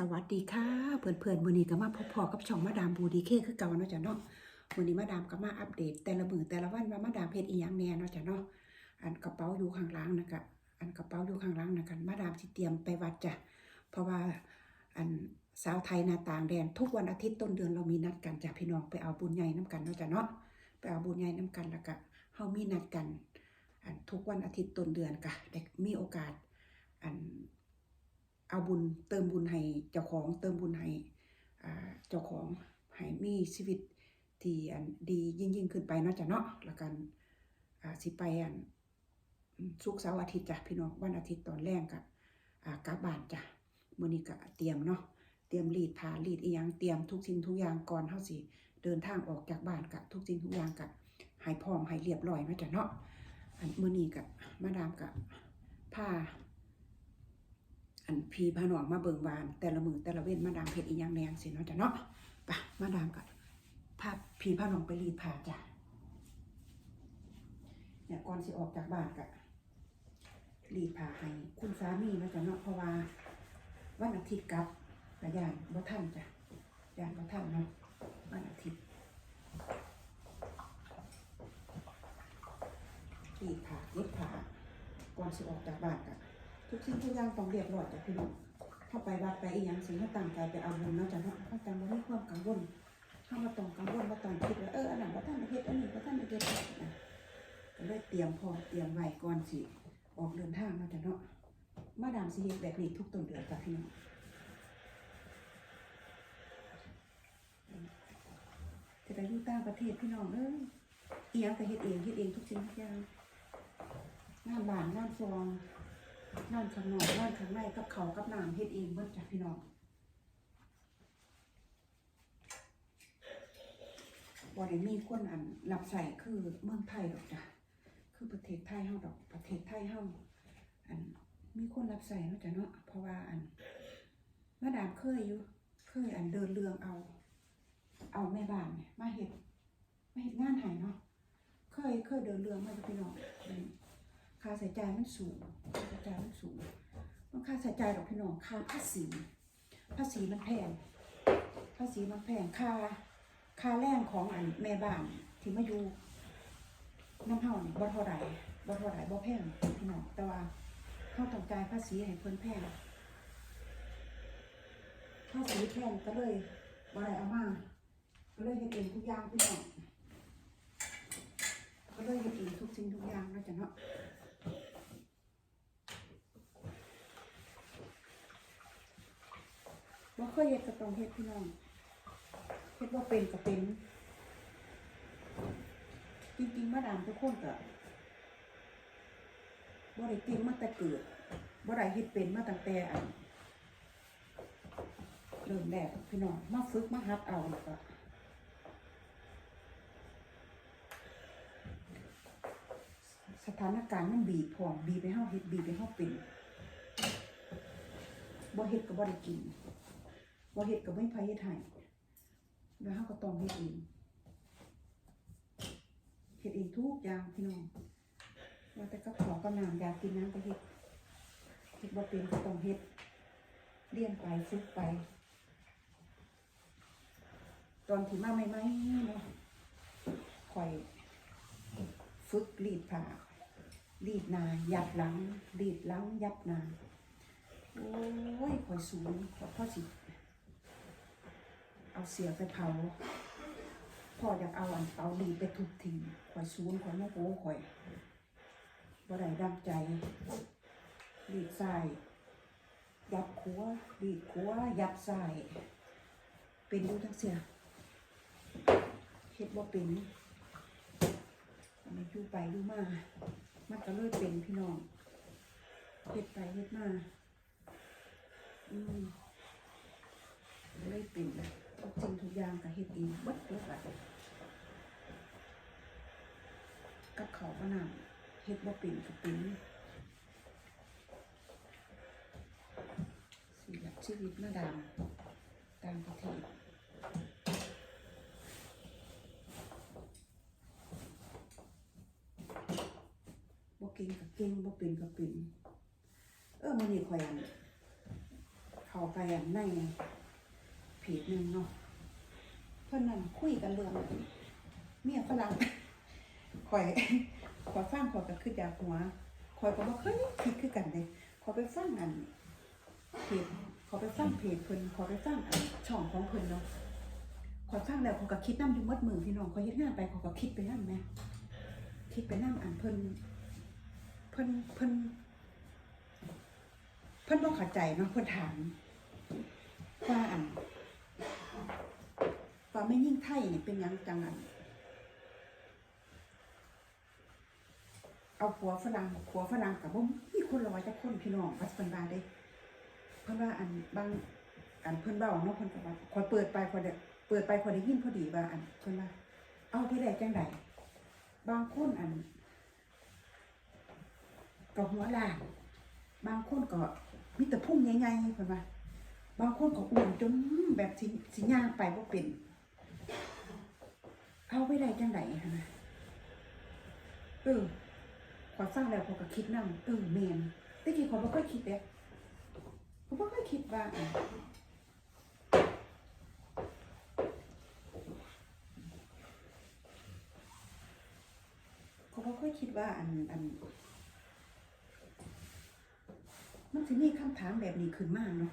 สวัสดีค่ะเพื่อนๆวันนี้ก็มาพบพอกับช่องมาดามบูดีเคคือเก่าเนาะจ้ะเนาะวันนี้มาดามก็มาอัปเดต แต่ละมือแต่ละวันว่ามาดามเพจอีหยังแน่เนาะจ้ะเนาะอันกระเป๋าอยู่ข้างล่างนะคะอันกระเป๋าอยู่ข้างล่างนะคะมาดามสิเตรียมไปวัดจ้ะเพราะว่าอันสาวไทยนาต่างแดนทุกวันอาทิตย์ต้นเดือนเรามีนัดกันจ้ะพี่น้องไปเอาบุญใหญ่น้ำกันเนาะจ้ะเนาะไปเอาบุญใหญ่น้ำกันแล้วก็เฮามีนัดกัน อันทุกวันอาทิตย์ต้นเดือนกะได้มีโอกาสอัน เอาบุญเติมบุญให้เจ้าของเติมบุญให้เจ้าของให้มีชีวิตที่อันดียิ่งยิ่งขึ้นไปเนาะจ้ะเนาะแล้วกันอ่าสิไปอันอืมศุกเสาร์อาทิตย์จ้ะพี่น้องวันอาทิตย์ตอนแรกกะอ่าบานจ้ะมื้อนี้ก็เตรียมเนาะเตรียมรีดผ้ารีดอีหยังเตรียมทุกสิ่งทุกอย่างก่อนเฮาสิเดินทางออกจากบ้านกะทุกสิ่งทุกอย่างกะให้พร้อมให้เรียบร้อยเนาจ้ะเนาะอันมื้อนี้กะมาดามกะผ้า อันพี่พาน้องมาเบิ่งวาน แต่ละมือแต่ละเว้นมาดามเพ็ดอีหยังแนงสิเนาะจ้ะเนาะไปมาดามก็พาพี่พาน้องไปรีดผ้าจ้ะเนี่ยก่อนสิออกจากบ้านก็รีดผ้าให้คุณสามีเนาะจ้ะเนาะเพราะว่าวันอาทิตย์กลับกะยานบ่ทันจ้ะยานบ่ทันเนาะวันอาทิตย์รีดผ้าเย็บผ้าก่อนสิออกจากบ้านก็ ทุกสิ่งทุกอย่างต้องเรียบร้อยจ้ะพี่น้องเข้าไปวัดไปอีหยังสิ่งที่ตั้งใจไปเอาบุญเนาะจ้ะเนาะเข้าใจบ่มีความกังวลเข้ามาต้องกังวลมาต้องคิดว่าเอออันนั้นบ่ทันเฮ็ดอันนี้บ่ทันได้เฮ็ดนะก็เลยเตรียมพร้อมเตรียมไว้ก่อนสิออกเดินทางเนาะจ้ะเนาะมาดามสิเฮ็ดแบบนี้ทุกต้นเดือนจ้ะพี่น้องจะไปอยู่ต่างประเทศพี่น้องเอ้ยอียังก็เฮ็ดเองเฮ็ดเองทุกสิ่งทุกอย่างงานบ้านงานซอง นั่นข้างนอกนั่นข้างในกับเขากับน้ำเฮ็ดเองเบิดจ้ะพี่น้องบ่ได้มีคนอันรับใส่คือเมืองไทยดอกจ้ะคือประเทศไทยเฮาดอก ประเทศไทยเฮาอันมีคนรับใส่เนาะจ้ะเนาะเพราะว่าอันมาดามเคยอยู่เคยอันเดินเรืองเอา เอาแม่บ้านเนี่ยมาเฮ็ดมาเฮ็ดงานให้เนาะเคยเคยเดินเรืองมาจ้ะพี่น้อง ค่าใช้จ่ายมันสูงค่าใช้จ่ายมันสูงมันค่าใช้จ่ายดอกพี่น้องค่าภาษีภาษีมันแพงภาษีมันแพงค่า ค่าแรงของอันแม่บ้านที่มาอยู่น้ำเฮานี่บ่เท่าไหร่บ่เท่าไหร่บ่แพงพี่น้องแต่ว่าเฮาต้องจ่ายภาษีให้เพิ่นแพงภาษีแพงก็เลยบ่ได้เอามาก็เลยเฮ็ดเองทุกอย่างพี่น้องก็เลยเฮ็ดเองทุกสิ่งทุกอย่างแล้วจ้ะเนาะ บ่เคยเฮ็ดก็ต้องเฮ็ดพี่น้องเฮ็ดบ่เป็นก็เป็น จริงๆมาดามทุกคนก็บ่ได้เก่งมาแต่เกิดบ่ได้เฮ็ดเป็นมาตั้งแต่อันเริ่มแรกพี่น้องมาฝึกมาหัดเอาแล้วก็สถานการณ์มันบีบพร้อมบีบให้เฮาเฮ็ดบีบให้เฮาเป็นบ่เฮ็ดก็บ่ได้กิน บ่เฮ็ดก็ไม่ไผเฮ็ดให้แล้วเฮาก็ต้องเฮ็ดเองเฮ็ดเองทุกอย่างพี่น้องว่าแต่กับขอกับน้ำอยากกินน้ำก็เฮ็ดเฮ็ดบ่เป็นก็ต้องเฮ็ดเรียนไปฝึกไป ตอนที่มาใหม่ๆเนาะข่อยฝึกรีดผ้ารีดนายับหลังรีดหลังยับนาโอ้ยข่อยสูงข่อยพ่อสิ เอาเสียไปเผาพ่ออยากเอาอันเตาดีไปทุบทิ้งข่อยสูนข่อยโมโหข่อยบ่ได้ดังใจดีดใส่ยับขัวดีดขัวยับใส่เป็นอยู่ทั้งเสียเฮ็ดบ่เป็นอันอยู่ไปอยู่มา มันก็เลยเป็นพี่น้องเฮ็ดไปเฮ็ดมา อืมเลยเป็นทุ กอย่างก็เฮ็ดเองเบิดเลยบัดกับเขาก็นำเฮ็ดบ่เป็นก็เป็นสิละชีวิตมาดามตางประเทศบ่เก่งก็เก่งบ่เป็นก็เป็นเออมื้อนี้ข่อยอันเขาไปไปอันในเพจหนึ่งเนาะ เพื่อนนั่นคุยกันเรื่องเมียฝรั่งคอยขอยฟังขอยก็คือจากหัวคอยก็บ่เคยคิดคือกันเลยขอยไปฟังอันเพจขอยไปฟังเพจเพิ่นขอยไปฟังอันช่องของเพิ่นเนาะขอยฟังแล้วขอยก็คิดนำอยู่หมดมือพี่น้องขอยเฮ็ดงานไปขอยก็คิดไปนำแหมคิดไปนำอันเพิ่นเพิ่นเพิ่นเพิ่นบ่เข้าใจเนาะเพิ่นถามว่าอัน ว่าไม่ยิ่งไทยนี่เป็นยังจังอันเอาผัวฝรั่งผัวฝรั่งกับบ่มีคนละว่าจะคนพี่น้องปัจจุบันบาเด้เพิ่นว่าอันบางอันเพิ่นเว้าเนาะเพิ่นก็ว่าขอยเปิดไปขอยได้เปิดไปขอยได้ยินพอดีว่าอันเพิ่นว่าเอาไปได้จังไดบางคนอันก็หัวล้านบางคนก็มีแต่พุ่งใหญ่ๆเพิ่นว่าบางคนก็อ้วนจนแบบสิสิย่างไปบ่เป็น เอาไปได้จังไดหั่นน่ะเออขอยฟังแล้วขอก็คิดนำเออแม่นแต่กี้ขอยบ่เคยคิดเด้ขอยบ่เคยคิดว่าอะขอยบ่เคยคิดว่าอันอันมันสิมีคำถามแบบนี้ขึ้นมากเนาะ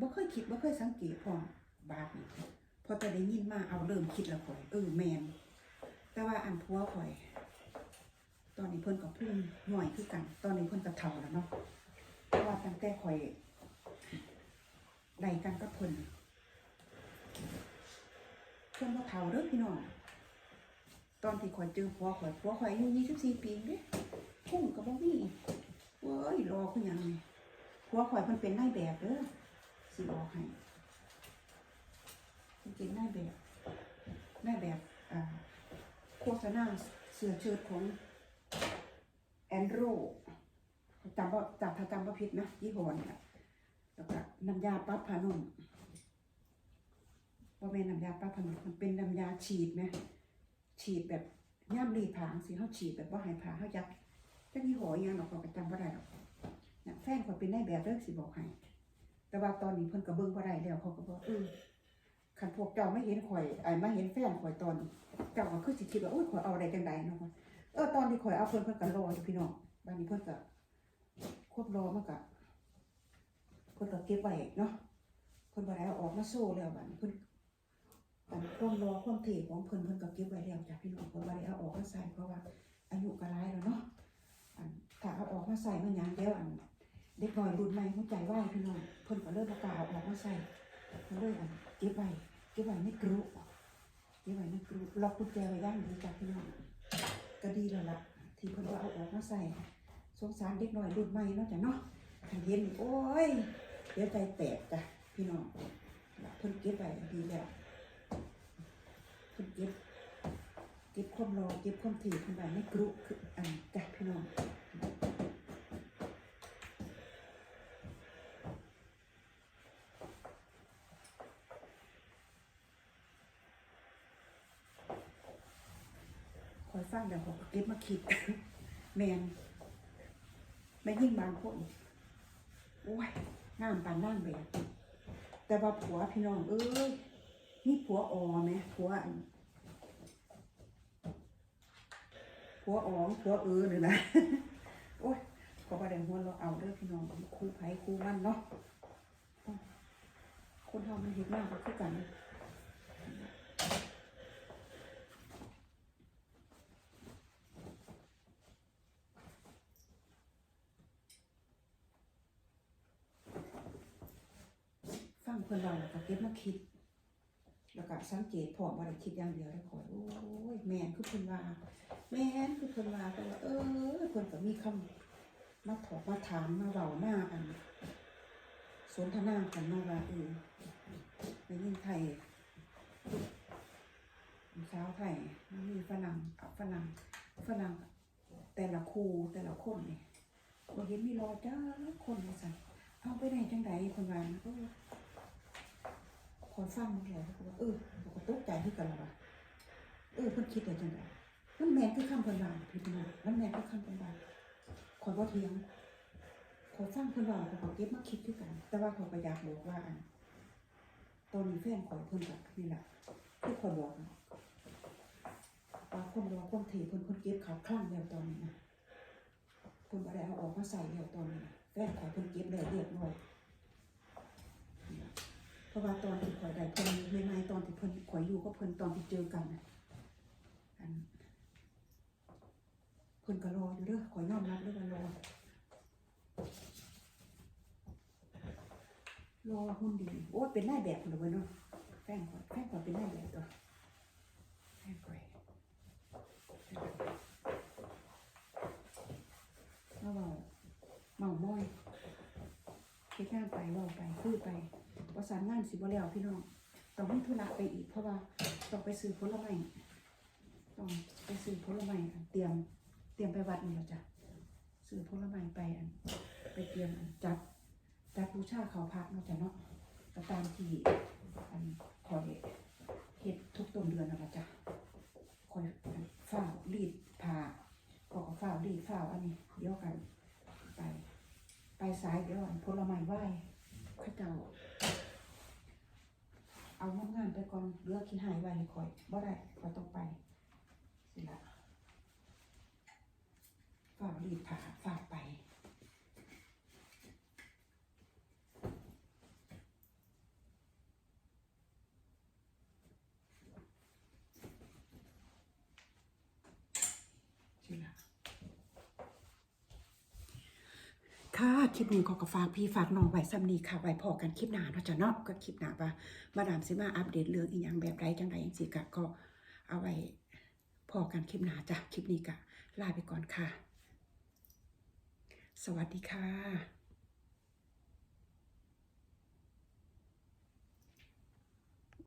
บ่เคยคิดบ่เคยสังเกตพร้อบาดนี้ พอจะได้ยินมาเอาเริ่มคิดแล้วข่อยเออแมนแต่ว่าอันผัวข่อย ตอนนี้เพิ่นก็พุ่งหน่อยคือกัน ตอนนี้เพิ่นก็เฒ่าแล้วเนาะเพราะว่าตั้งแต่ข่อยได้กันกับเพิ่นเพิ่นบ่เฒ่าเด้อพี่น้องตอนที่ข่อยเจอผัวข่อยผัวข่อยอายุ24ปีเด้พุ่งก็บ่มีเว้ยรอคือหยังนี่ผัวข่อยเพิ่นเป็นนายแบบเด้อสิบอกให้ เพิ่นเป็นนาแบบนาแบบโฆษณาเสื้อเชิ้ตของแอนโรจำว่าจำถ้าจำว่าผิดนะยี่ห้อนี่และแล้วก็น้ำยาปรับผานุ่มว่าเป็นน้ำยาปรับผานุ่มมันเป็นน้ำยาฉีดไหมฉีดแบบย่ำรีผางสิเขาฉีดแบบว่าหายผาเขายัดจักยี่ห้ออหยังเราก็จำว่าได้หรอกแฟนเขาเป็นได้แบบเลิกสิบอกให้แต่ว่าตอนนี้เพิ่นก็เบิ่งบ่าได้แล้วเขาก็บอกเออ คันพวกเจ้าไม่เห็นข่อยไอ้ไม่เห็นแฟนข่อยตอน เจ้าก็คือสิคิดว่าโอ้ยข่อยเอาอะไรจังใดเนาะเออตอนที่ข่อยเอาเพิ่นเพิ่นก็รออยู่พี่น้องบ้านนี้เพิ่นก็ควบรอมันก็เพิ่นก็เก็บไว้เนาะเพิ่นบ่ได้เอาออกมาโซ่แล้วบัดนี้เพิ่นอันความรอความเทของเพิ่นเพิ่นก็เก็บไว้แล้วจ้ะพี่น้องเพิ่นบ่ได้เอาออกมาใส่เพราะว่า อายุก็หลายแล้วเนาะอันถ้าเอาออกมาใส่มันหยังเดี๋ยวอันเด็กน้อยรุ่นใหม่หัวใจวายพี่น้องเพิ่นก็เริ่มบ่กาเอาออกมาใส่ เพิ่นเลยอันเก็บไว้เก็บไว้ในกรุเก็บไว้ในกรุล็อกกุญแจไว้ย่างดีจ้ะพี่น้องก็ดีแล้วล่ะที่เพิ่นเอาออกมาใส่สงสารเด็กน้อยรุ่นใหม่เนาะจ้ะเนาะถ้าเห็นโอ้ยเดี๋ยวใจแตกจ้ะพี่น้องล่ะเพิ่นเก็บไว้ดีแล้วเพิ่นเก็บเก็บความรอเก็บความถี่เพิ่นไว้ในกรุคืออันจ้ะพี่น้องคอยฟังเดี๋ยวผมก็เก็บมา คิด แมนแม่ยิ่งบางคนโอ้ยงามปานนั่งแบบแต่ว่าผัวพี่น้องเอ้ยนี่ผัวออไหมผัวอันผัวอ๋องผัวเออเลยนะโอ้ยก็ประเด็นหัวเราเอาเด้อพี่น้องคู่ไผคู่มันเนาะคนทำมันเห็นมากก็คือกัน ฟัง เพื่อนเราแล้วก็เก็บมาคิด แล้วก็สังเกตพร้อมว่าได้คิดอย่างเดียวได้วขอยโอ้ยแม่นคือเพิ่นว่าแม่นคือเพิ่นว่าแต่ว่าเออเพิ่นก็มีคำมาถอกมาถามมาเว้ามาอันสนทนากันมาว่าเออในยิ่งไทยสาไทยมันมีฝรั่งเอาฝรั่งฝรั่งแต่ละครูแต่ละคนเนี่บ่เห็นมีรอจ้าคนว่าซั่นเอาไปได้จังไดเพิ่นว่านะเออ คนฟังมันแล้วก็ว่าเออผมก็ตกใจที่กันละว่าเออเพิ่นคิดได้จังไดมันแม่นคือคำเพิ่นว่าพี่น้องมันแม่นคือคำเพิ่นว่าขอบ่เถียงขขอยฟังเพิ่นว้าแล้วก็เก็บมาคิดคือกัน แต่ว่าขาก็อยากบอกว่าอันตอนนี้แฟนขอยเพิ่นก็นี่ล่ะคือข่อยบอกน่ะว่าคนรอคนเทเพิ่นเพิ่นเก็บเขาคลั่งแล้วตอนนี้นะเพิ่นบ่ได้เอาออกมาใส่แล้วตอนนี้แฟนขอยเพิ่นเก็บแล้วเรียบร้อย ราะว่าตอนที่ข่อยได้เพิ่นใหม่ตอนที่เพิ่นข่อยอยู่กับเพิ่นตอนที่เจอกันน่ะอันเพิ่นก็รออยู่เด้อข่อยยอมรับเด้อว่ารอรอหุ่นดีโอ้เป็นนายแบบเลยเว้ยเนาะแฟนก่อนแฟนก่อนเป็นนายแบบตัวแฟนก่อนแล้วเว่าเมามอยเฮ็ดงาไปเว่าไปคุยไป สานงานสิบ่แล้วพี่น้องต้องมีธุระไปอีกเพราะว่าต้องไปซื้อผลไม้ต้องไปซื้อผลไม้เตรียมเตรียมไปวัดนี่แล้วจ้ะซื้อผลไม้ไปอันไปเตรียมจัดจัดบูชาเขาพักเนาจะเนาะก็ตามที่อันคอยเฮ็ดทุกต้นเดือนนั่นละจ้ะคอยอันฝ้ารีดผ้าก็ก็ฝ้ารีดฝ้าอันนี้เดี๋ยวกันไป ไปสายเดี๋ยวอันผลไม้ไหว้ข้าเจ้าเอางา ก่อนเลือกขี้หายไว้ให้คอยบ่ได้ก็ต้องไปสิละฝากรีดผ่าฝากไป สิล่ะ ค่ะ คลิปนี้ขอกฝากพี่ฝากน้องไว้ซ้ำนี้ค่ะ ไว้พอกันคลิปหน้าเนาะจ้ะเนาะก็คลิปหน้าว่ามาดามซิมาอัปเดตเรื่องอีกอย่างแบบไรจังไรจังสิกะก็เอาไว้พอกันคลิปหน้าจ้ะ คลิปนี้กะลาไปก่อนค่ะ สวัสดีค่ะ